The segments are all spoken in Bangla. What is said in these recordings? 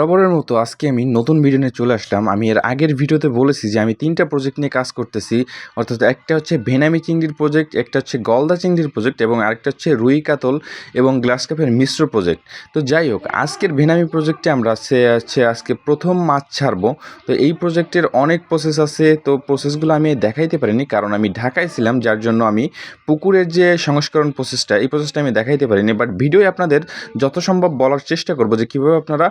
বরাবরের মতো আজকে আমি নতুন ভিডিও নিয়ে চলে আসলাম। আমি এর আগের ভিডিওতে বলেছি যে, আমি তিনটা প্রজেক্ট নিয়ে কাজ করতেছি। অর্থাৎ একটা হচ্ছে ভেনামি চিংড়ির প্রজেক্ট একটা হচ্ছে গলদা চিংড়ির প্রজেক্ট এবং আরেকটা হচ্ছে রুই কাতল এবং গ্লাস কাপের মিশ্র প্রজেক্ট তো যাই হোক, আজকের ভেনামি প্রজেক্টে আমরা সে হচ্ছে আজকে প্রথম মাছ ছাড়বো। তো এই প্রজেক্টের অনেক প্রসেস আছে। তো প্রসেসগুলো আমি দেখাইতে পারিনি কারণ আমি ঢাকায় ছিলাম, যার জন্য আমি পুকুরের যে সংস্করণ প্রসেসটা এই প্রসেসটা আমি দেখাইতে পারিনি। বাট ভিডিও আপনাদের যত সম্ভব বলার চেষ্টা করব যে, কীভাবে আপনারা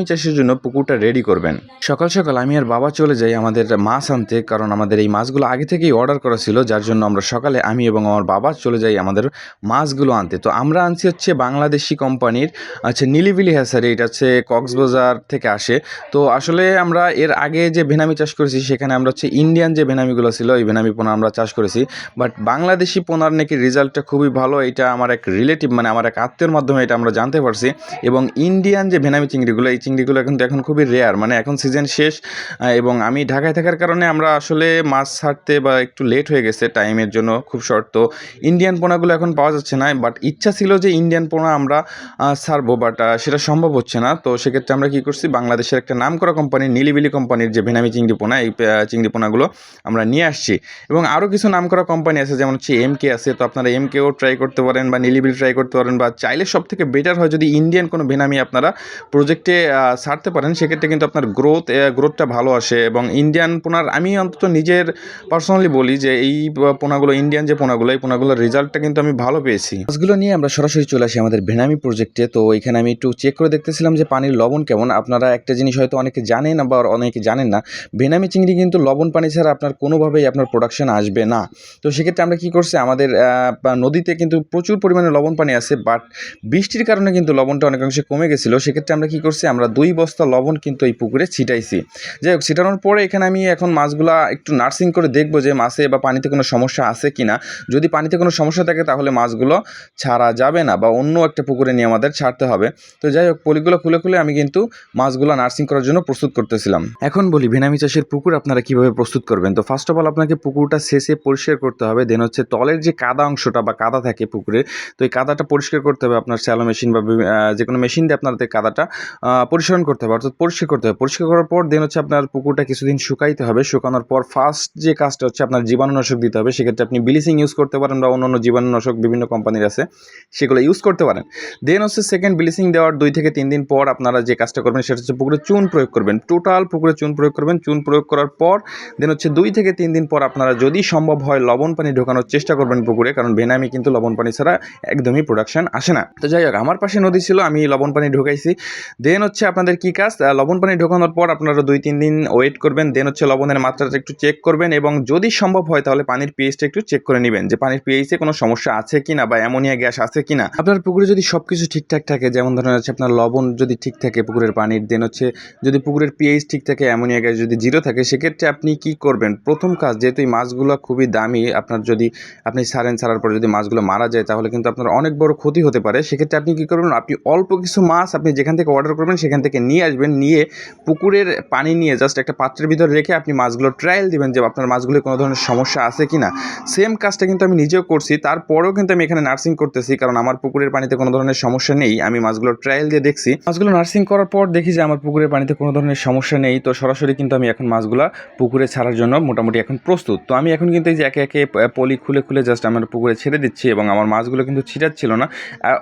বেনামি চাষের জন্য পুকুরটা রেডি করবেন। সকাল সকাল আমি আর বাবা চলে যাই আমাদের মাছ আনতে, কারণ আমাদের এই মাছগুলো আগে থেকেই অর্ডার করা ছিল, যার জন্য আমরা সকালে আমি এবং আমার বাবা চলে যাই আমাদের মাছগুলো আনতে। তো আমরা আনছি হচ্ছে বাংলাদেশি কোম্পানির আচ্ছা নীলিবিলি হ্যাসারি, এটা হচ্ছে কক্সবাজার থেকে আসে। তো আসলে আমরা এর আগে যে ভেনামি চাষ করেছি, সেখানে আমরা হচ্ছে ইন্ডিয়ান যে ভেনামিগুলো ছিল, এই ভেনামি পোনা আমরা চাষ করেছি। বাট বাংলাদেশি পোনার নাকি রেজাল্টটা খুবই ভালো, এটা আমার এক রিলেটিভ মানে আমার এক আত্মীয়র মাধ্যমে এটা আমরা জানতে পারছি। এবং ইন্ডিয়ান যে ভেনামি চিংড়িগুলো, এই চিংড়িগুলো কিন্তু এখন খুবই রেয়ার মানে এখন সিজন শেষ এবং আমি ঢাকায় থাকার কারণে আমরা আসলে মাছ ছাড়তে বা একটু লেট হয়ে গেছে টাইমের জন্য, খুব শর্ট তো ইন্ডিয়ান পোনাগুলো এখন পাওয়া যাচ্ছে না বাট ইচ্ছা ছিল যে ইন্ডিয়ান পোনা আমরা ছাড়বো বাট সেটা সম্ভব হচ্ছে না, তো সেক্ষেত্রে আমরা কী করছি, বাংলাদেশের একটা নাম করা কোম্পানি নীলিবিলি কোম্পানির যে ভেনামি চিংড়ি পোনা, এই চিংড়ি পোনাগুলো আমরা নিয়ে আসছি, এবং আরও কিছু নাম করা কোম্পানি আছে, যেমন হচ্ছে এম কে আছে, তো আপনারা এম কেও ট্রাই করতে পারেন বা নীলিবিলি ট্রাই করতে পারেন, বা চাইলে সব থেকে বেটার হয় যদি ইন্ডিয়ান কোনো ভেনামি আপনারা প্রজেক্টে ছাড়তে পারেন, সেক্ষেত্রে কিন্তু আপনার গ্রোথ গ্রোথটা ভালো আসে। এবং ইন্ডিয়ান পোনার, আমি অন্তত নিজের পার্সোনালি বলি যে, এই পোনাগুলো ইন্ডিয়ান যে পোনাগুলো, এই পোনাগুলোর রেজাল্টটা কিন্তু আমি ভালো পেয়েছি। মাছগুলো নিয়ে আমরা সরাসরি চলে আসি আমাদের ভেনামি প্রজেক্টে তো এখানে আমি একটু চেক করে দেখতেছিলাম যে, পানির লবণ কেমন? আপনারা একটা জিনিস হয়তো অনেকে জানেন বা অনেকে জানেন না। ভেনামি চিংড়ি কিন্তু লবণ পানি ছাড়া আপনার কোনোভাবেই আপনার প্রোডাকশন আসবে না। তো সেক্ষেত্রে আমরা কী করছি? আমাদের নদীতে কিন্তু প্রচুর পরিমাণে লবণ পানি আছে বাট বৃষ্টির কারণে কিন্তু লবণটা অনেকাংশে কমে গেছিল। সেক্ষেত্রে আমরা কী করছি? আমরা দুই বস্তা লবণ কিন্তু এই পুকুরে ছিটাইছি। যাই হোক, ছিটানোর পরে এখানে আমি এখন মাছগুলা একটু নার্সিং করে দেখব যে মাছে বা পানিতে কোনো সমস্যা আছে কি না যদি পানিতে কোনো সমস্যা থাকে তাহলে মাছগুলো ছাড়া যাবে না বা অন্য একটা পুকুরে নিয়ে আমাদের ছাড়তে হবে। তো যাই হোক, পলিগুলো খুলে খুলে আমি কিন্তু মাছগুলো নার্সিং করার জন্য প্রস্তুত করতেছিলাম। এখন বলি, ভেনামি চাষের পুকুর আপনারা কীভাবে প্রস্তুত করবেন? তো ফার্স্ট অফ অল আপনাকে পুকুরটা শেষে পরিষ্কার করতে হবে। দেন হচ্ছে তলের যে কাদা অংশটা বা কাদা থাকে পুকুরে, তো এই কাদাটা পরিষ্কার করতে হবে আপনার স্যালো মেশিন বা যে কোনো মেশিন দিয়ে আপনাদের কাদাটা আহ, পরিষ্কার করতে হবে অর্থাৎ পরিষ্কার করতে হবে। পরিষ্কার করার পর দেন হচ্ছে আপনার পুকুরটা কিছুদিন শুকাইতে হবে শুকানোর পর ফার্স্ট যে কাজটা হচ্ছে আপনার জীবাণুনাশক দিতে হবে সেক্ষেত্রে আপনি ব্লিচিং ইউজ করতে পারেন বা অন্য অন্য জীবাণুনাশক বিভিন্ন কোম্পানির আছে সেগুলো ইউজ করতে পারেন। দেন হচ্ছে সেকেন্ড ব্লিচিং দেওয়ার দুই থেকে তিন দিন পর আপনারা যে কাজটা করবেন সেটা হচ্ছে পুকুরে চুন প্রয়োগ করবেন। টোটাল পুকুরে চুন প্রয়োগ করবেন চুন প্রয়োগ করার পর দেন হচ্ছে দুই থেকে তিন দিন পর আপনারা যদি সম্ভব হয় লবণ পানি ঢোকানোর চেষ্টা করবেন পুকুরে কারণ বেনামি কিন্তু লবণ পানি ছাড়া একদমই প্রোডাকশন আসে না। তো যাই হোক আমার পাশে নদী ছিল আমি লবণ পানি ঢোকাইছি। দেন হচ্ছে আপনাদের কি কাজ? লবণ পানি ঢোকানোর পর আপনারা দুই, তিন দিন ওয়েট করবেন দেন হচ্ছে লবণের মাত্রাটা একটু চেক করবেন এবং যদি সম্ভব হয় তাহলে পানির পিএইচটা একটু চেক করে নেবেন যে পানির পিএইচে কোনো সমস্যা আছে কিনা বা অ্যামোনিয়া গ্যাস আছে কিনা। আপনার পুকুরে যদি সব কিছু ঠিকঠাক থাকে, যেমন ধরেন হচ্ছে আপনার লবণ যদি ঠিক থাকে পুকুরের পানির দেন হচ্ছে যদি পুকুরের পিএইচ ঠিক থাকে, অ্যামোনিয়া গ্যাস যদি জিরো থাকে, সেক্ষেত্রে আপনি কি করবেন? প্রথম কাজ যেহেতু এই মাছগুলো খুবই দামি, আপনার যদি আপনি সারেন, সারার পর যদি মাছগুলো মারা যায়, তাহলে কিন্তু আপনার অনেক বড় ক্ষতি হতে পারে। সেক্ষেত্রে আপনি কী করবেন? আপনি অল্প কিছু মাছ আপনি যেখান থেকে অর্ডার করবেন সেখান থেকে নিয়ে আসবেন, নিয়ে পুকুরের পানি নিয়ে জাস্ট একটা পাত্রের ভিতরে রেখে আপনি মাছগুলো ট্রায়াল দিবেন যে আপনার মাছগুলো কোনো ধরনের সমস্যা আছে কি না সেম কাজটা কিন্তু আমি নিজেও করছি, তারপরেও কিন্তু আমি এখানে নার্সিং করতেছি কারণ আমার পুকুরের পানিতে কোনো ধরনের সমস্যা নেই, আমি মাছগুলো ট্রায়াল দিয়ে দেখছি। মাছগুলো নার্সিং করার পর দেখি যে আমার পুকুরের পানিতে কোনো ধরনের সমস্যা নেই, তো সরাসরি কিন্তু আমি এখন মাছগুলো পুকুরে ছাড়ার জন্য মোটামুটি এখন প্রস্তুত। তো আমি এখন কিন্তু এই যে একে একে পলি খুলে খুলে জাস্ট আমার পুকুরে ছেড়ে দিচ্ছি এবং আমার মাছগুলো কিন্তু ছিটাচ্ছিল না।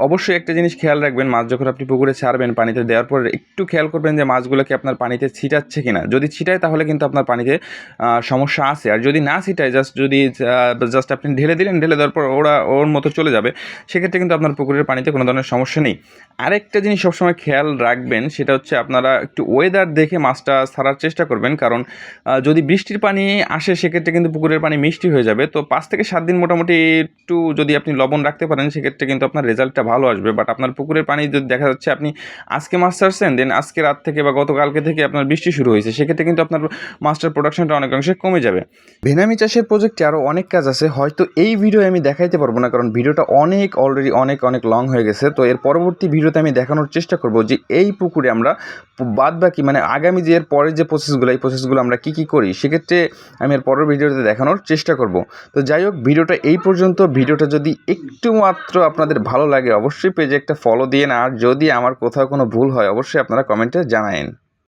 অবশ্যই একটা জিনিস খেয়াল রাখবেন, মাছ যখন আপনি পুকুরে ছাড়বেন পানিতে দেওয়ার পর একটু খেয়াল করবেন যে মাছগুলোকে আপনার পানিতে ছিটাচ্ছে কিনা। যদি ছিটায় তাহলে কিন্তু আপনার পানিতে সমস্যা আছে। আর যদি না ছিটায় জাস্ট যদি জাস্ট আপনি ঢেলে দিলেন, ঢেলে দেওয়ার পর ওরা, ওর মতো চলে যাবে, সেক্ষেত্রে কিন্তু আপনার পুকুরের পানিতে কোনো ধরনের সমস্যা নেই। আরেকটা জিনিস সবসময় খেয়াল রাখবেন, সেটা হচ্ছে আপনারা একটু ওয়েদার দেখে মাছটা ছাড়ার চেষ্টা করবেন। কারণ যদি বৃষ্টির পানি আসে, সেক্ষেত্রে কিন্তু পুকুরের পানি মিষ্টি হয়ে যাবে। তো পাঁচ থেকে সাত দিন মোটামুটি একটু যদি আপনি লবণ রাখতে পারেন, সেক্ষেত্রে কিন্তু আপনার রেজাল্টটা ভালো আসবে। বাট আপনার পুকুরের পানি যদি দেখা যাচ্ছে, আপনি আজকে মাছ ছাড়ছেন দেন আজকে রাত থেকে বা গতকালকে থেকে আপনার বৃষ্টি শুরু হয়েছে। সেক্ষেত্রে কিন্তু আপনার মাছটার প্রোডাকশনটা অনেকাংশে কমে যাবে। ভেনামি চাষের প্রজেক্টে আরও অনেক কাজ আছে। হয়তো এই ভিডিও আমি দেখাইতে পারব না, কারণ ভিডিওটা অনেক অলরেডি অনেক অনেক লং হয়ে গেছে। তো এর পরবর্তী ভিডিওতে আমি দেখানোর চেষ্টা করব যে এই পুকুরে আমরা বাদ বাকি মানে আগামী যে এর পরের যে প্রসেসগুলো এই প্রসেসগুলো আমরা কী কী করি, সেক্ষেত্রে আমি এর পরের ভিডিওতে দেখানোর চেষ্টা করব। তো যাই হোক ভিডিওটা এই পর্যন্ত। ভিডিওটা যদি একটু মাত্র আপনাদের ভালো লাগে, অবশ্যই পেজে একটা ফলো দিয়ে না আর যদি আমার কোথাও কোনো ভুল হয়, অবশ্যই অবশ্যই আপনারা কমেন্টে জানায়েন